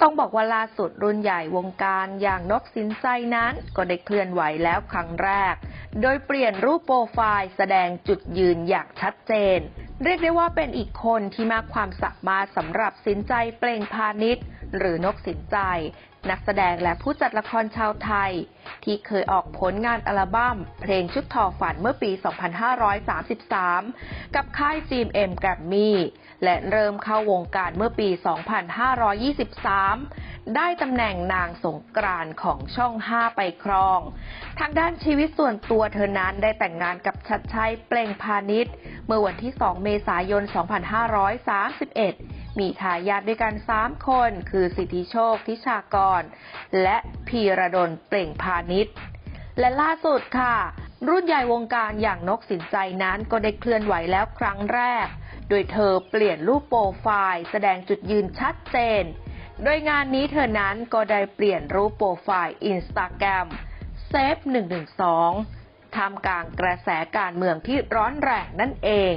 ต้องบอกว่าล่าสุดรุ่นใหญ่วงการอย่างนกสินใจนั้น ก็ได้เคลื่อนไหวแล้วครั้งแรก โดยเปลี่ยนรูปโปรไฟล์แสดงจุดยืนอย่างชัดเจน เรียกได้ว่าเป็นอีกคนที่มากความสามารถสำหรับสินใจเปล่งพาณิชย์ หรือนกสินใจ นักแสดงและผู้จัดละครชาวไทย ที่เคยออกผลงานอัลบั้ม เพลงชุดทอฝันเมื่อปี 2533 กับค่าย GMM แกรมมี่และเริ่มเข้าวงการเมื่อปี 2523 ได้ตำแหน่งนางสงกรานต์ของช่อง 5 ไปครอง ทางด้านชีวิตส่วนตัวเธอนั้นได้แต่งงานกับชัดชัยเปล่งพาณิชย์ เมื่อวันที่ 2 เมษายน 2531 มีทายาทด้วยกัน 3 คน คือสิทธิโชค ทิชากร และพีระดลเปล่งพาณิชย์ และล่าสุดค่ะ รุ่นใหญ่วงการอย่างนกสินใจนั้นก็ได้เคลื่อนไหวแล้วครั้งแรก โดยเธอเปลี่ยนรูปโปรไฟล์ แสดงจุดยืนชัดเจน โดยงานนี้เธอนั้นก็ได้เปลี่ยนรูปโปรไฟล์อินสตาแกรมเซฟ112ทำกลางกระแสการเมืองที่ร้อนแรงนั่นเอง